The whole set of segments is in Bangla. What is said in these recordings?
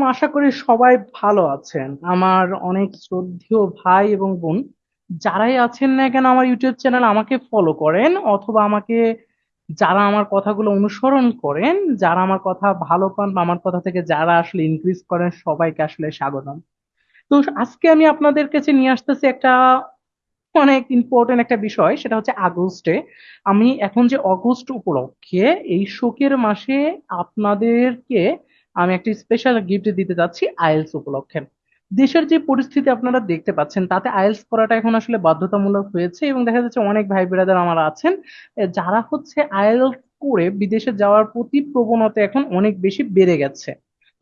আশা করি সবাই ভালো আছেন। আমার অনেক শ্রদ্ধেয় ভাই এবং বোন, যারাই আছেন না কেন আমার ইউটিউব চ্যানেল আমাকে ফলো করেন অথবা আমাকে যারা আমার কথাগুলো অনুসরণ করেন, যারা আমার কথা ভালো পান বা আমার কথা থেকে যারা আসলে ইনক্রিজ করেন, সবাইকে আসলে স্বাগতম। তো আজকে আমি আপনাদের কাছে নিয়ে আসতেছি একটা অনেক ইম্পর্টেন্ট একটা বিষয়, সেটা হচ্ছে আগস্টে। আমি এখন যে অগস্ট উপলক্ষে এই শোকের মাসে আপনাদেরকে আমি একটা স্পেশাল গিফট দিতে যাচ্ছি আইএলস উপলক্ষে। দেশের যে পরিস্থিতি আপনারা দেখতে পাচ্ছেন, তাতে আইএলস করাটা এখন আসলে বাধ্যতামূলক হয়েছে এবং দেখা যাচ্ছে অনেক ভাই ব্রাদার আমার আছেন যারা হচ্ছে আইএলস করে বিদেশে যাওয়ার প্রতি প্রবণতা এখন অনেক বেশি বেড়ে গেছে।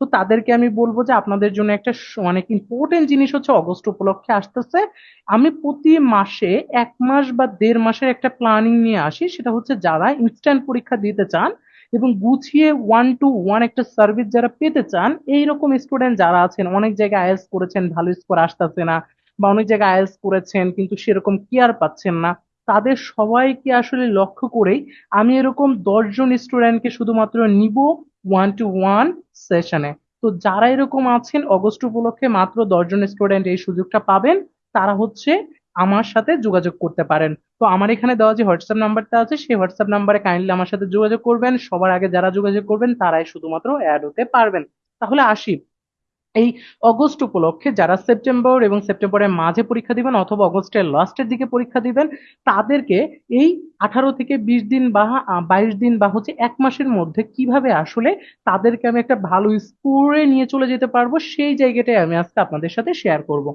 তো তাদেরকে আমি বলব যে আপনাদের জন্য একটা অনেক ইম্পর্টেন্ট জিনিস হচ্ছে অগস্ট উপলক্ষে আসতেছে। আমি প্রতি মাসে এক মাস বা দেড় মাসের একটা প্ল্যানিং নিয়ে আসি, সেটা হচ্ছে যারা ইনস্ট্যান্ট পরীক্ষা দিতে চান এবং গুছিয়ে ওয়ান টু ওয়ান একটা সার্ভিস যারা পেতে চান, এইরকম স্টুডেন্ট যারা আছেন, অনেক জায়গায় আইএলটিএস করেছেন ভালো স্কোর আসতেছে না, বা অনেক জায়গায় আইএলটিএস করেছেন, কিন্তু সেরকম কেয়ার পাচ্ছেন না, তাদের সবাইকে আসলে লক্ষ্য করেই আমি এরকম দশজন স্টুডেন্টকে শুধুমাত্র নিব ওয়ান টু ওয়ান সেশনে তো যারা এরকম আছেন, অগস্ট উপলক্ষে মাত্র দশজন স্টুডেন্ট এই সুযোগটা পাবেন, তারা হচ্ছে আমার সাথে যোগাযোগ করতে পারেন। তো আমার এখানে দেওয়া যে হোয়াটসঅ্যাপ নাম্বারটা আছে, সেই হোয়াটসঅ্যাপ নাম্বারে কাইন্ডলি আমার সাথে যোগাযোগ করবেন। সবার আগে যারা যোগাযোগ করবেন, তারাই শুধুমাত্র অ্যাড হতে পারবেন। তাহলে আসি। এই অগস্ট উপলক্ষে যারা সেপ্টেম্বর এবং সেপ্টেম্বরের মাঝে পরীক্ষা দিবেন অথবা অগস্টের লাস্টের দিকে পরীক্ষা দিবেন, তাদেরকে এই আঠারো থেকে বিশ দিন বা বাইশ দিন বা হচ্ছে এক মাসের মধ্যে কীভাবে আসলে তাদেরকে আমি একটা ভালো স্কোরে নিয়ে চলে যেতে পারব, সেই জায়গাটাই আমি আজকে আপনাদের সাথে শেয়ার করব।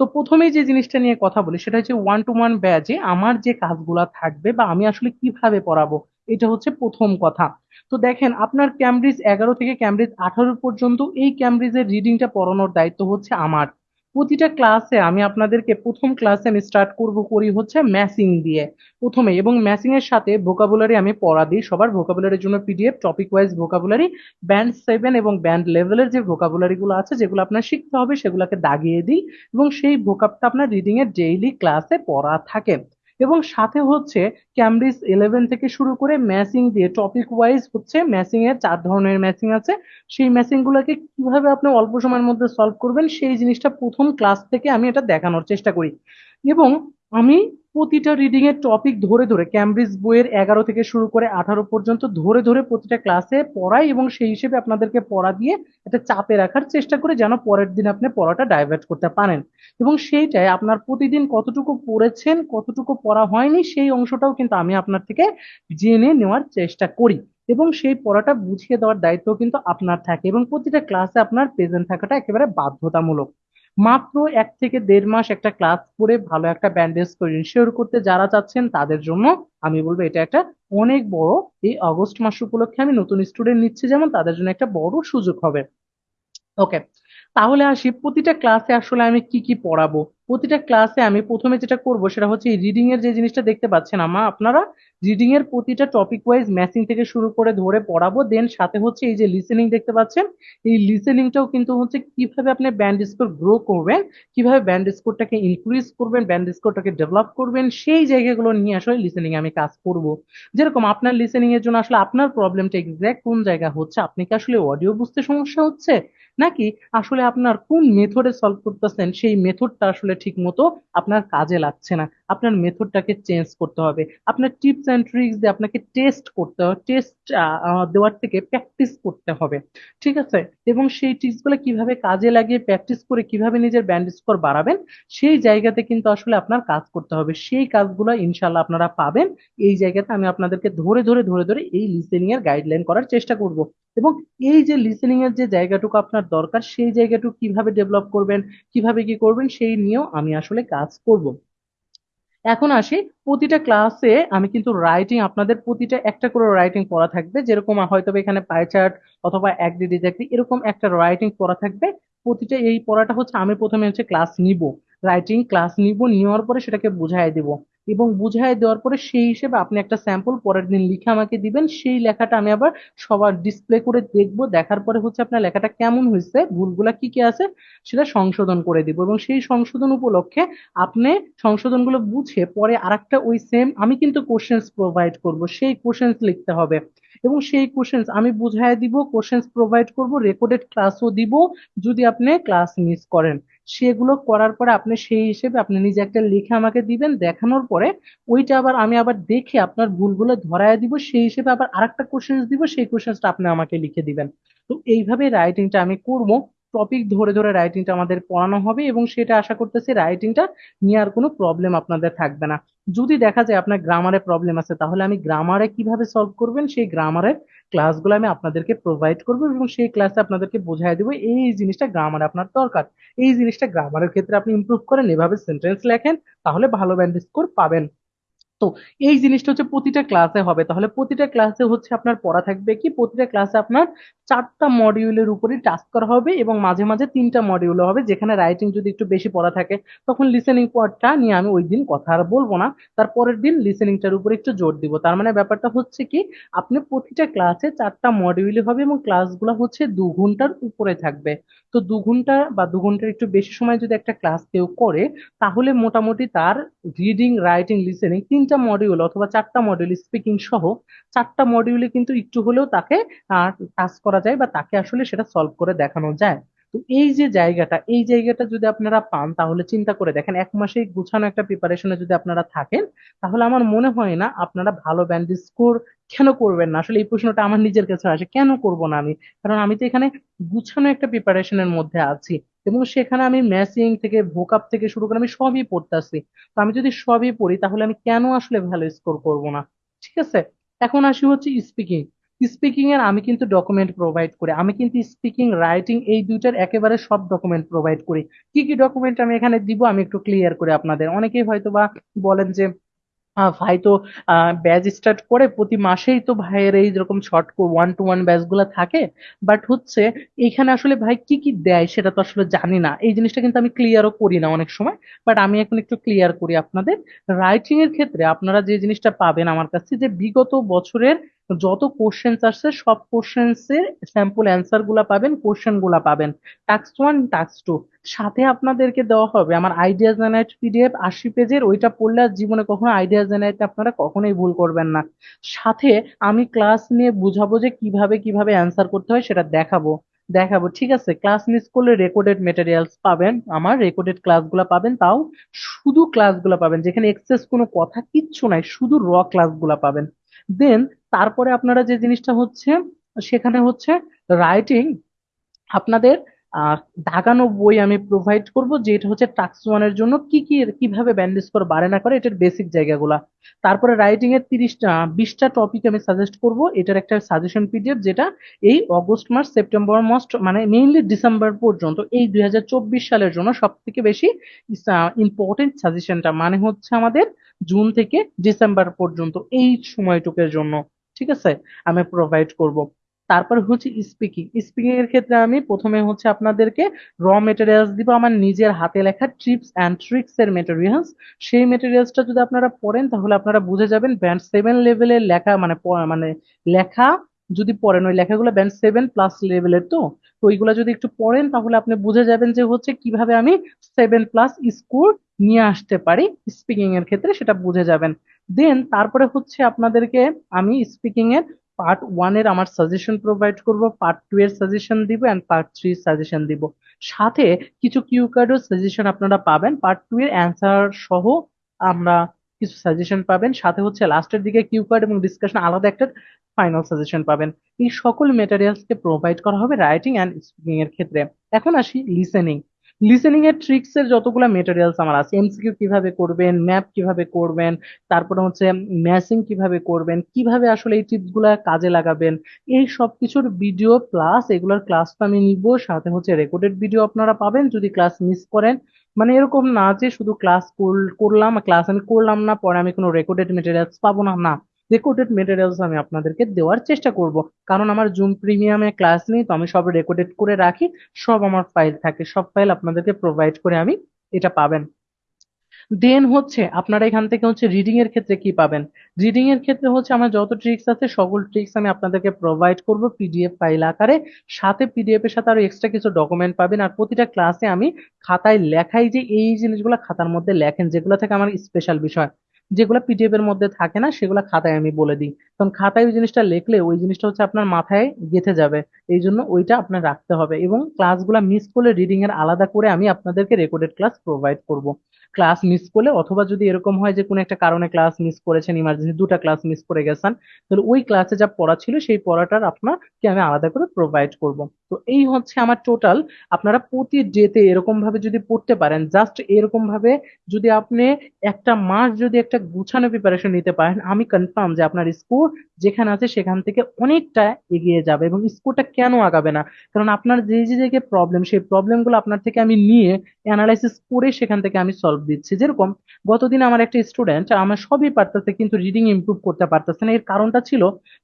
তো প্রথমে যে জিনিসটা নিয়ে কথা বলি, সেটা হচ্ছে ওয়ান টু ওয়ান ব্যাচে আমার যে কাজগুলা থাকবে বা আমি আসলে কীভাবে পড়াবো, এটা হচ্ছে প্রথম কথা। তো দেখেন, আপনার ক্যামব্রিজ এগারো থেকে ক্যামব্রিজ আঠারো পর্যন্ত এই ক্যামব্রিজের রিডিংটা পড়ানোর দায়িত্ব হচ্ছে আমার। প্রতিটা ক্লাসে আমি আপনাদেরকে প্রথম ক্লাসে আমি স্টার্ট করব করি হচ্ছে ম্যাসিং দিয়ে। প্রথমে এবং ম্যাসিং এর সাথে ভোকাবুলারি আমি পড়া দিই। সবার ভোকাবুলারির জন্য PDF topic wise vocabulary band seven এবং ব্যান্ড লেভেলের যে ভোকাবুলারি গুলো আছে, যেগুলো আপনার শিখতে হবে, সেগুলোকে দাগিয়ে দিই এবং সেই ভোকাবটা আপনার রিডিং এর ডেইলি ক্লাসে পড়া থাকে। এবং সাথে হচ্ছে ক্যামব্রিজ ইলেভেন থেকে শুরু করে ম্যাসিং দিয়ে টপিক ওয়াইজ হচ্ছে ম্যাচিং এর চার ধরনের ম্যাচিং আছে। সেই ম্যাচিং গুলোকে কীভাবে আপনি অল্প সময়ের মধ্যে সলভ করবেন সেই জিনিসটা প্রথম ক্লাস থেকে আমি এটা দেখানোর চেষ্টা করি। এবং আমি প্রতিটা রিডিং এর টপিক ধরে ধরে ক্যামব্রিজ বইয়ের এগারো থেকে শুরু করে আঠারো পর্যন্ত ধরে ধরে প্রতিটা ক্লাসে পড়াই এবং সেই হিসেবে আপনাদেরকে পড়া দিয়ে একটা চাপে রাখার চেষ্টা করে যেন পরের দিন আপনি পড়াটা ডাইভার্ট করতে পারেন। এবং সেইটাই আপনার প্রতিদিন কতটুকু পড়েছেন, কতটুকু পড়া হয়নি, সেই অংশটাও কিন্তু আমি আপনার থেকে জেনে নেওয়ার চেষ্টা করি। এবং সেই পড়াটা বুঝিয়ে দেওয়ার দায়িত্ব কিন্তু আপনার থাকে এবং প্রতিটা ক্লাসে আপনার প্রেজেন্ট থাকাটা একেবারে বাধ্যতামূলক। মাত্র এক থেকে দেড় মাস একটা ক্লাস করে ভালো একটা ব্যান্ডেজ করে ইনশিওর করতে যারা চাচ্ছেন তাদের জন্য আমি বলব এটা একটা অনেক বড়, এই অগস্ট মাস উপলক্ষে আমি নতুন স্টুডেন্ট নিচ্ছি যেমন তাদের জন্য একটা বড় সুযোগ হবে। ওকে তাহলে আসি, প্রতিটা ক্লাসে আসলে আমি কি কি পড়াবো? প্রতিটা ক্লাসে আমি প্রথমে যেটা করব সেটা হচ্ছে রিডিং এর যে জিনিসটা দেখতে পাচ্ছেন আমা আপনারা রিডিং এর প্রতিটা টপিক ওয়াইজ ম্যাচিং থেকে শুরু করে ধরে পড়াবো দেন সাথে হচ্ছে এই যে লিসেনিং দেখতে পাচ্ছেন, এই লিসেনিংটাও কিন্তু হচ্ছে কীভাবে আপনি ব্যান্ড স্কোর গ্রো করবেন, কীভাবে ব্যান্ড স্কোরটাকে ইনক্রিজ করবেন ব্যান্ড স্কোরটাকে ডেভেলপ করবেন, সেই জায়গাগুলো নিয়ে আসলে লিসেনিং আমি কাজ করব। যেরকম আপনার লিসেনিং এর জন্য আসলে আপনার প্রবলেমটা এক্সাক্ট কোন জায়গা হচ্ছে, আপনি কি আসলে অডিও বুঝতে সমস্যা হচ্ছে? নাকি আসলে আপনার কোন মেথডে সলভ করতেছেন, সেই মেথডটা আসলে ঠিক মতো আপনার কাজে লাগছে না। আপনার মেথডটাকে চেঞ্জ করতে হবে। আপনার টিপস অ্যান্ড ট্রিক্স দিয়ে আপনাকে টেস্ট করতে হবে টেস্ট দেওয়ার থেকে প্র্যাকটিস করতে হবে। ঠিক আছে? এবং সেই টিপসগুলো কীভাবে কাজে লাগিয়ে প্র্যাকটিস করে কীভাবে নিজের ব্যান্ড স্কোর বাড়াবেন, সেই জায়গাতে কিন্তু আসলে আপনার কাজ করতে হবে। সেই কাজগুলো ইনশাল্লাহ আপনারা পাবেন। এই জায়গাতে আমি আপনাদেরকে ধরে ধরে ধরে ধরে এই লিসেনিং এর গাইডলাইন করার চেষ্টা করব। এবং এই যে লিসেনিং এর যে জায়গাটুকু আপনার দরকার, সেই জায়গাটুকু কীভাবে ডেভেলপ করবেন, কীভাবে কি করবেন, সেই নিয়েও আমি আসলে কাজ করব। এখন আসি, প্রতিটা ক্লাসে আমি কিন্তু রাইটিং আপনাদের প্রতিটা একটা করে রাইটিং পড়া থাকবে। যেরকম হয়তো এখানে পাই চার্ট অথবা এক ডিডি চাকরি এরকম একটা রাইটিং পড়া থাকবে। প্রতিটা এই পড়াটা হচ্ছে আমি প্রথমে হচ্ছে ক্লাস নিব। রাইটিং ক্লাস নিব, নেওয়ার পরে সেটাকে বুঝাই দেব। এবং বুঝাই দেওয়ার পরে সেই হিসেবে আপনি একটা স্যাম্পল পরের দিন লিখে আমাকে দিবেন। সেই লেখাটা আমি আবার সবার ডিসপ্লে করে দেখব। দেখার পরে হচ্ছে আপনার লেখাটা কেমন হয়েছে, ভুলগুলা কি কি আছে সেটা সংশোধন করে দিব এবং সেই সংশোধন উপলক্ষে আপনি সংশোধনগুলো বুঝে পরে আরেকটা ওই সেম আমি কিন্তু কোশ্চেন্স প্রোভাইড করব। সেই কোশ্চেন্স লিখতে হবে। এবং সেই কোশ্চেন্স আমি বুঝাই দিব কোশ্চেন্স প্রোভাইড করব রেকর্ডেড ক্লাসও দিব, যদি আপনি ক্লাস মিস করেন। সেগুলো করার পরে আপনি সেই হিসেবে আপনি নিজে একটা লিখে আমাকে দিবেন, দেখানোর পরে ওইটা আবার আমি আবার দেখে আপনার ভুলগুলো ধরায় দিব, সেই হিসেবে আবার আরেকটা কোশ্চেন্স দিব, সেই কোশ্চেন্সটা আপনি আমাকে লিখে দিবেন। তো এইভাবে রাইটিংটা আমি করব। টপিক ধরে ধরে রাইটিংটা আমাদের পড়ানো হবে এবং সেটা আশা করতেছি রাইটিংটা নিয়ে আর কোনো প্রবলেম আপনাদের থাকবে না। যদি দেখা যায় আপনার গ্রামারে প্রবলেম আছে, তাহলে আমি গ্রামারে কীভাবে সলভ করবেন সেই গ্রামারের ক্লাসগুলো আমি আপনাদেরকে প্রোভাইড করব এবং সেই ক্লাসে আপনাদেরকে বোঝাই দেবো এই জিনিসটা গ্রামারে আপনার দরকার। এই জিনিসটা গ্রামারের ক্ষেত্রে আপনি ইমপ্রুভ করেন, এভাবে সেন্টেন্স লেখেন, তাহলে ভালো ব্যান্ড স্কোর পাবেন। তো এই জিনিসটা হচ্ছে প্রতিটা ক্লাসে হবে। তাহলে প্রতিটা ক্লাসে হচ্ছে আপনার পড়া থাকবে কি? প্রতিটা ক্লাসে আপনার চারটা মডিউলের উপরে টাস্ক করা হবে এবং মাঝে মাঝে তিনটা মডিউল হবে যেখানে রাইটিং যদি একটু বেশি পড়া থাকে, তখন লিসেনিং পার্টটা নিয়ে আমি ওই দিন কথা আর বলব না। তার পরের দিন লিসেনিংটার উপরে একটু জোর দিব। তার মানে ব্যাপারটা হচ্ছে কি? আপনি প্রতিটা ক্লাসে চারটা মডিউলে হবে এবং ক্লাসগুলো হচ্ছে দু ঘণ্টার উপরে থাকবে। তো দু ঘণ্টা বা দু ঘণ্টার একটু বেশি সময় যদি একটা ক্লাস কেউ করে, তাহলে মোটামুটি তার রিডিং রাইটিং লিসেনিং তিনটা মডিউল অথবা চারটা মডিউল স্পিকিং সহ চারটা মডিউলে কিন্তু একটু হলেও তাকে টাচ করা যায় বা তাকে আসলে সেটা সলভ করে দেখানো যায়। তো এই যে জায়গাটা, এই জায়গাটা যদি আপনারা পান তাহলে চিন্তা করে দেখেন, এক মাসেই গুছানো একটা প্রিপারেশনে যদি আপনারা থাকেন, তাহলে আমার মনে হয় না আপনারা ভালো ব্যান্ড স্কোর কেন করবেন না? আসলে এই প্রশ্নটা আমার নিজের কাছে আসে, কেন করব না আমি? কারণ আমি তো এখানে গুছানো একটা প্রিপারেশনের মধ্যে আছি। এবং সেখানে আমি ম্যাচিং থেকে ভোকাপ থেকে শুরু করে আমি সবই পড়তেছি। তো আমি যদি সবই পড়ি, তাহলে আমি কেন আসলে ভালো স্কোর করব না? ঠিক আছে? এখন আসি হচ্ছে স্পিকিং স্পিকিং এর আমি কিন্তু ডকুমেন্ট প্রোভাইড করি। আমি কিন্তু স্পিকিং রাইটিং এই দুইটার একেবারে সব ডকুমেন্ট প্রোভাইড করি। কি কি ডকুমেন্ট আমি এখানে দিব, আমি একটু ক্লিয়ার করি আপনাদের। অনেকেই হয়তো বা বলেন যে ভাই তো ব্যাচ স্টার্ট করে প্রতি মাসেই তো ভাইয়ের এই রকম শর্ট ওয়ান টু ওয়ান ব্যাচগুলা থাকে। বাট হচ্ছে, এখানে আসলে ভাই কি কি দেয় সেটা তো আসলে জানি না। এই জিনিসটা কিন্তু আমি ক্লিয়ারও করি না অনেক সময়। বাট আমি এখন একটু ক্লিয়ার করি আপনাদের। রাইটিং এর ক্ষেত্রে আপনারা যে জিনিসটা পাবেন আমার কাছে যে বিগত বছরের যত কোশ্চেন্স আসছে, সব কোশ্চেন্স এর স্যাম্পল অ্যান্সারগুলা পাবেন কোশ্চেনগুলা পাবেন। টাস্ক ওয়ান টাস্ক টু সাথে আপনাদেরকে দেওয়া হবে আমার আইডিয়া জেনারেট পিডিএফ আশি পেজের, ওইটা পড়লে জীবনে কখনো আইডিয়া জেনারেট আপনারা কখনোই ভুল করবেন না। সাথে আমি ক্লাস নিয়ে বুঝাবো যে কীভাবে কীভাবে অ্যান্সার করতে হয়, সেটা দেখাবো। দেখাবো, ঠিক আছে? ক্লাস মিস করলে রেকর্ডেড মেটেরিয়ালস পাবেন, আমার রেকর্ডেড ক্লাসগুলো পাবেন, তাও শুধু ক্লাসগুলো পাবেন। যেখানে এক্সেস কোনো কথা কিচ্ছু নাই, শুধু র ক্লাসগুলো পাবেন। দেন তারপরে আপনারা যে জিনিসটা হচ্ছে সেখানে হচ্ছে রাইটিং আপনাদের দাগানো বই আমি প্রোভাইড করব, যেটা হচ্ছে টাক্স ওয়ানের জন্য কি কি, কীভাবে ব্যান্ড স্কোর বাড়ে না করে, এটার বেসিক জায়গাগুলা। তারপরে রাইটিং এর তিরিশটা, বিশটা টপিক আমি সাজেস্ট করব, এটার একটা সাজেশন পিডিএফ যেটা এই অগস্ট মাস সেপ্টেম্বর মাস মানে মেইনলি ডিসেম্বর পর্যন্ত, এই দুই হাজার চব্বিশ সালের জন্য সব থেকে বেশি ইম্পর্টেন্ট সাজেশনটা মানে হচ্ছে আমাদের জুন থেকে ডিসেম্বর পর্যন্ত এই সময়টুকের জন্য, ঠিক আছে? আমি প্রোভাইড করব। তারপর হচ্ছে স্পিকিং স্পিকিং এর ক্ষেত্রে আমি প্রথমে হচ্ছে আপনাদেরকে র মেটেরিয়ালস দিব, আমার নিজের হাতে লেখা ট্রিপস অ্যান্ড ট্রিক্স এর মেটেরিয়ালস সেই মেটেরিয়ালসটা যদি আপনারা পড়েন, তাহলে আপনারা বুঝে যাবেন ব্যান্ড সেভেন লেভেলের লেখা মানে মানে লেখা যদি পড়েন, ওই লেখাগুলো ব্যান্ড সেভেন প্লাস লেভেলের তো? তো ওইগুলো যদি একটু পড়েন, তাহলে আপনি বুঝে যাবেন যে হচ্ছে কীভাবে আমি সেভেন প্লাস স্কোর নিয়ে আসতে পারি স্পিকিং এর ক্ষেত্রে, সেটা বুঝে যাবেন। দেন তারপরে হচ্ছে আপনাদেরকে আমি স্পিকিং এর পার্ট ওয়ানের আমার সাজেশন প্রোভাইড করব পার্ট টু এর সাজেশন দিব অ্যান্ড পার্ট থ্রি সাজেশন দিব। সাথে কিছু কিউ কার্ডও সাজেশন আপনারা পাবেন। পার্ট টু এর অ্যান্সার সহ আমরা কিছু সাজেশন পাবেন। সাথে হচ্ছে লাস্টের দিকে কিউ কার্ড এবং ডিসকাশন আলাদা একটা ফাইনাল সাজেশন পাবেন। এই সকল মেটেরিয়ালস কে প্রোভাইড করা হবে রাইটিং অ্যান্ড স্পিকিং এর ক্ষেত্রে। এখন আসি লিসেনিং লিসেনিং এর ট্রিক্স এর যতগুলো মেটেরিয়ালস আমার আছে এমসিকিউ কীভাবে করবেন ম্যাপ কীভাবে করবেন, তারপরে হচ্ছে ম্যাচিং কীভাবে করবেন, কীভাবে আসলে এই টিপসগুলা কাজে লাগাবেন, এই সব কিছুর ভিডিও প্লাস এগুলোর ক্লাস তো আমি নিব, সাথে হচ্ছে রেকর্ডেড ভিডিও আপনারা পাবেন, যদি ক্লাস মিস করেন। মানে এরকম না যে শুধু ক্লাস করলাম ক্লাস আমি করলাম না, পরে আমি কোনো রেকর্ডেড মেটেরিয়ালস পাবো না না। রেকর্ডেড মেটেরিয়ালস আমি আপনাদেরকে দেওয়ার চেষ্টা করব। কারণ আমার জুম প্রিমিয়ামে ক্লাস নেই, তো আমি সব রেকর্ডেড করে রাখি, সব আমার ফাইল থাকে, সব ফাইল আপনাদেরকে প্রোভাইড করে আমি এটা পাবেন। দেন হচ্ছে, আপনারা এখান থেকে হচ্ছে রিডিং এর ক্ষেত্রে কি পাবেন? রিডিং এর ক্ষেত্রে হচ্ছে আমার যত ট্রিক্স আছে, সকল ট্রিক্স আমি আপনাদেরকে প্রোভাইড করব পিডিএফ ফাইল আকারে। সাথে পিডিএফ এর সাথে আরও এক্সট্রা কিছু ডকুমেন্ট পাবেন। আর প্রতিটা ক্লাসে আমি খাতায় লেখাই যে এই জিনিসগুলো খাতার মধ্যে লেখেন, যেগুলো থেকে আমার স্পেশাল বিষয়। যেগুলো পিডিএফ এর মধ্যে থাকে না, সেগুলো খাতায় আমি বলে দিই। কারণ খাতায় ওই জিনিসটা লিখলে ওই জিনিসটা হচ্ছে আপনার মাথায় গেঁথে যাবে। এই জন্য ওইটা আপনার রাখতে হবে এবং ক্লাসগুলো মিস করলে রিডিং এর আলাদা করে আমি আপনাদেরকে রেকর্ডেড ক্লাস প্রোভাইড করব। ক্লাস মিস করলে, অথবা যদি এরকম হয় যে কোনো একটা কারণে ক্লাস মিস করেছেন ইমার্জেন্সি দুটা ক্লাস মিস করে গেছেন, তাহলে ওই ক্লাসে যা পড়া ছিল, সেই পড়াটার আপনাকে আমি আলাদা করে প্রোভাইড করব। তো এই হচ্ছে আমার টোটাল আপনারা প্রতি ডেতে এরকম ভাবে যদি পড়তে পারেন জাস্ট এরকম ভাবে যদি আপনি একটা মাস যদি একটা গুছানো প্রিপারেশন নিতে পারেন, আমি কনফার্ম যে আপনার স্কোর যেখানে আছে সেখান থেকে অনেকটা এগিয়ে যাবে এবং স্কোরটা কেন আগাবে না? কারণ আপনার যে যে জায়গায় প্রবলেম সেই প্রবলেমগুলো আপনার থেকে আমি নিয়ে অ্যানালাইসিস করে সেখান থেকে আমি সলভ দিচ্ছি। যেরকম গতদিন আমার একটা স্টুডেন্ট আমার সবই পারতেছে কিন্তু রিডিং ইমপ্রুভ করতে পারতেছে না। এর কারণটা ছিল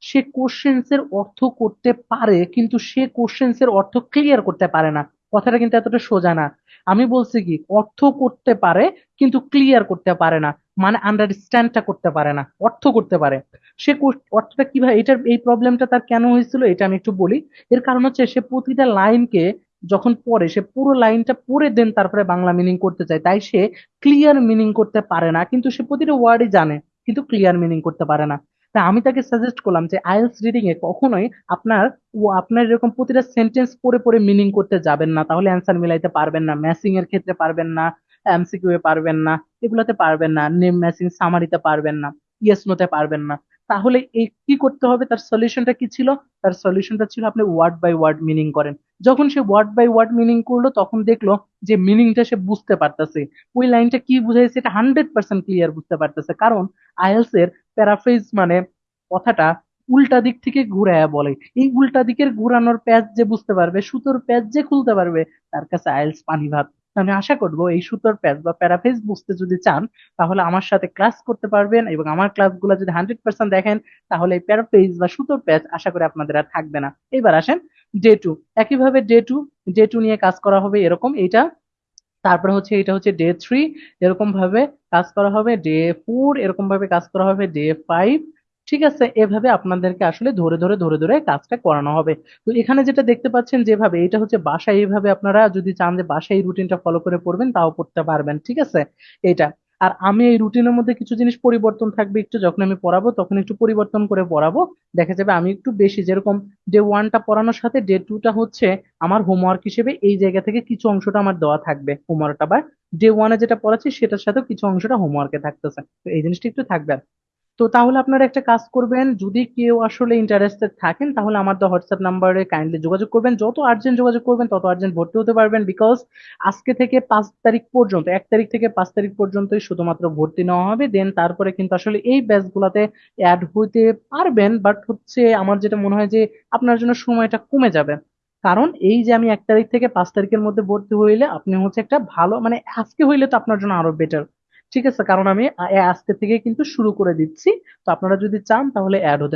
সে কোশ্চেন্স এর অর্থ করতে পারে, কিন্তু সে কোশ্চেন্স এর অর্থ ক্লিয়ার করতে পারে না। কথাটা কিন্তু এতটা সোজা না। আমি বলছি কি, অর্থ করতে পারে, কিন্তু ক্লিয়ার করতে পারে না। মানে আন্ডারস্ট্যান্ডটা করতে পারে না, অর্থ করতে পারে। সে অর্থটা কীভাবে, এটার, এই প্রবলেমটা তার কেন হয়েছিল, এটা আমি একটু বলি। এর কারণ হচ্ছে সে প্রতিটা লাইনকে যখন পড়ে, সে পুরো লাইনটা পড়ে দেন, তারপরে বাংলা মিনিং করতে চায়। তাই সে ক্লিয়ার মিনিং করতে পারে না। কিন্তু সে প্রতিটা ওয়ার্ডই জানে, কিন্তু ক্লিয়ার মিনিং করতে পারে না। তা আমি তাকে সাজেস্ট করলাম যে আইএলটিএস রিডিং এ কখনোই আপনার, ও আপনার এরকম প্রতিটা সেন্টেন্স পড়ে পড়ে মিনিং করতে যাবেন না। তাহলে অ্যান্সার মিলাইতে পারবেন না। ম্যাচিং এর ক্ষেত্রে পারবেন না এমসিকিউ এ পারবেন না, এগুলোতে পারবেন না। নেম ম্যাচিং সামারিতে পারবেন না ইয়েস নোতে পারবেন না। তাহলে এই কি করতে হবে? তার সলিউশনটা কি ছিল? তার সলিউশনটা ছিল আপনি ওয়ার্ড বাই ওয়ার্ড মিনিং করেন। যখন সে ওয়ার্ড বাই ওয়ার্ড মিনিং করল, তখন দেখল যে মিনিংটা সে বুঝতে পারতেছে। ওই লাইনটা কি বুঝাইছে? এটা হান্ড্রেড পার্সেন্ট ক্লিয়ার বুঝতে পারতেছে। কারণ আইএলস এর প্যারাফ্রেজ মানে কথাটা উল্টা দিক থেকে ঘুরায়া বলে। এই উল্টা দিকের ঘুরানোর প্যাচ যে বুঝতে পারবে, সুতোর প্যাচ যে খুলতে পারবে, তার কাছে আইএলস পানি ভাত আমি আশা করব এই সুতোর প্যাচ বা প্যারাফ্রেজ বুঝতে যদি চান, তাহলে আমার সাথে ক্লাস করতে পারবেন এবং আমার ক্লাসগুলো যদি হান্ড্রেড পার্সেন্ট দেখেন, তাহলে এই প্যারাফ্রেজ বা সুতোর প্যাচ আশা করি আপনাদের আর থাকবে না। এবার আসেন ডে টু। একইভাবে ডে টু ডে টু নিয়ে কাজ করা হবে এরকম এইটা। তারপরে হচ্ছে, এটা হচ্ছে ডে থ্রি এরকম ভাবে কাজ করা হবে। ডে ফোর এরকম ভাবে কাজ করা হবে। ডে ফাইভ ঠিক আছে, এভাবে আপনাদেরকে আসলে ধরে ধরে ধরে ধরে কাজটা করানো হবে। তো এখানে যেটা দেখতে পাচ্ছেন যেভাবে, এটা হচ্ছে বাসায় এইভাবে আপনারা যদি চান যে বাসায় এই রুটিনটা ফলো করে পড়বেন, তাও পড়তে পারবেন, ঠিক আছে? এটা আর আমি এই রুটিনের মধ্যে কিছু জিনিস পরিবর্তন থাকবে, একটু যখন আমি পড়াবো তখন একটু পরিবর্তন করে পড়াবো। দেখা যাবে আমি একটু বেশি যেরকম ডে ওয়ানটা পড়ানোর সাথে ডে টুটা হচ্ছে আমার হোমওয়ার্ক হিসেবে এই জায়গা থেকে কিছু অংশটা আমার দেওয়া থাকবে হোমওয়ার্কটা বা ডে ওয়ানে যেটা পড়াচ্ছি সেটার সাথেও কিছু অংশটা হোমওয়ার্কে থাকতেছে। তো এই জিনিসটা একটু থাকবে তো তাহলে আপনারা একটা কাজ করবেন, যদি কেউ আসলে ইন্টারেস্টেড থাকেন, তাহলে আমার দা হোয়াটসঅ্যাপ নাম্বারে কাইন্ডলি যোগাযোগ করবেন। যত আর্জেন্ট যোগাযোগ করবেন, তত আর্জেন্ট ভর্তি হতে পারবেন বিকজ আজকে থেকে পাঁচ তারিখ পর্যন্ত, এক তারিখ থেকে পাঁচ তারিখ পর্যন্তই শুধুমাত্র ভর্তি নেওয়া হবে। দেন তারপরে কিন্তু আসলে এই ব্যাচগুলোতে অ্যাড হইতে পারবেন বাট হচ্ছে আমার যেটা মনে হয় যে আপনার জন্য সময়টা কমে যাবে। কারণ এই যে আমি এক তারিখ থেকে পাঁচ তারিখের মধ্যে ভর্তি হইলে, আপনি হচ্ছে একটা ভালো মানে আজকে হইলে তো আপনার জন্য আরও বেটার ঠিক আছে, কারণ আমি আজকে থেকে কিন্তু শুরু করে দিচ্ছি। তো আপনারা যদি চান তাহলে অ্যাড হতে